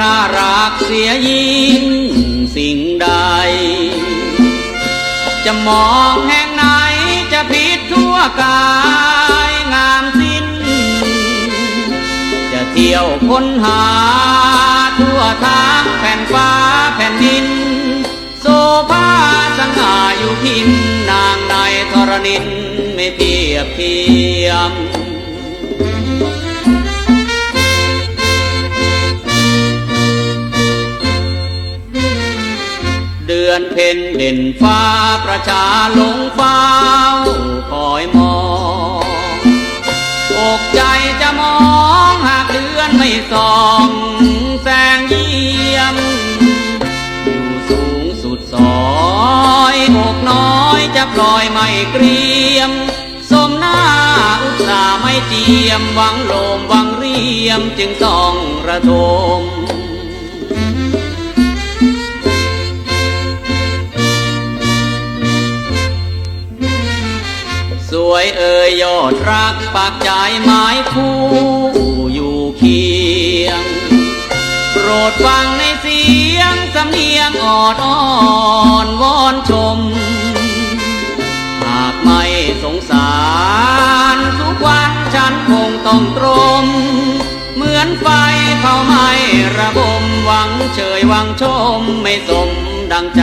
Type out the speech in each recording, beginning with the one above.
น่ารักเสียยิ่งสิ่งใด จะมองแห่งไหนจะผิดทั่วกายงามสิ้น จะเที่ยวค้นหาทั่วทางแผ่นฟ้าแผ่นดิน โซภาสง่าอยู่พินนางในธรณินไม่เทียบเทียม อนเพ็ญเด่นฟ้าประชาลงเฝ้าคอยมองอกใจจะมองหากเดือนไม่ส่องแสงเยี่ยม อยู่สูงสุดซอยอกน้อยจะปล่อยไม่เกรียม สมหน้าอุตสาห์ไม่เจียมหวังโลมหวังเรียมจึงต้องระทม วยเอ่ยยอดรักปากใจหมายคู่อยู่เคียง โปรดฟังในเสียงสำเนียงออดอ้อนวอนชม หากไม่สงสารทุกวันฉันคงต้องตรม เหมือนไฟเผาไหม้ระบมหวังเฉยหวังชมไม่สมดังใจ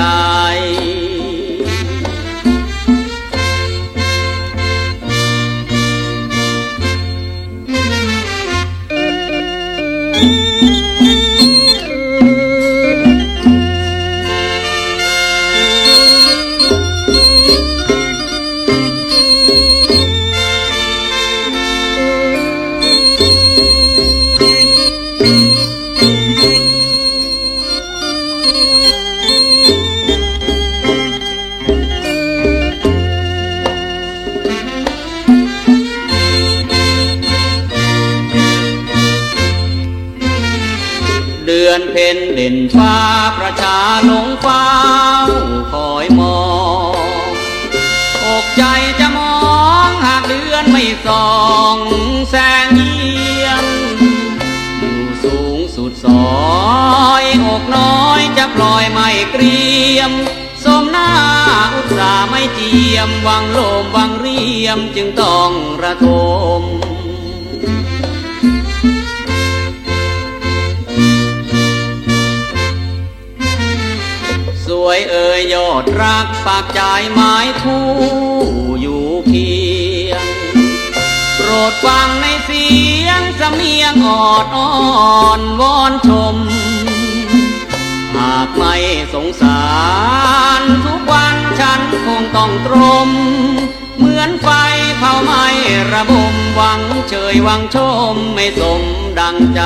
ดือนเพ็ญเด่นฟ้าประชาลงเฝ้าคอยมองอกใจจะมองหากเดือนไม่ส่องแสงเยี่ยมอยู่สูงสุดซอยอกน้อยจะปล่อยไม่เกรียม สมหน้าอุตสาห์ไม่เจียมวังโลมวังเรียมจึงต้องระทม ยเอ่ยยอดรักปากใจหมายคู่อยู่เคียงโปรดฟังในเสียงสำเนียงออดอ้อนวอนชม หากไม่สงสารทุกวันฉันคงต้องตรม เหมือนไฟเผาไหม้ระบมหวังเฉยหวังชมไม่สมดังใจ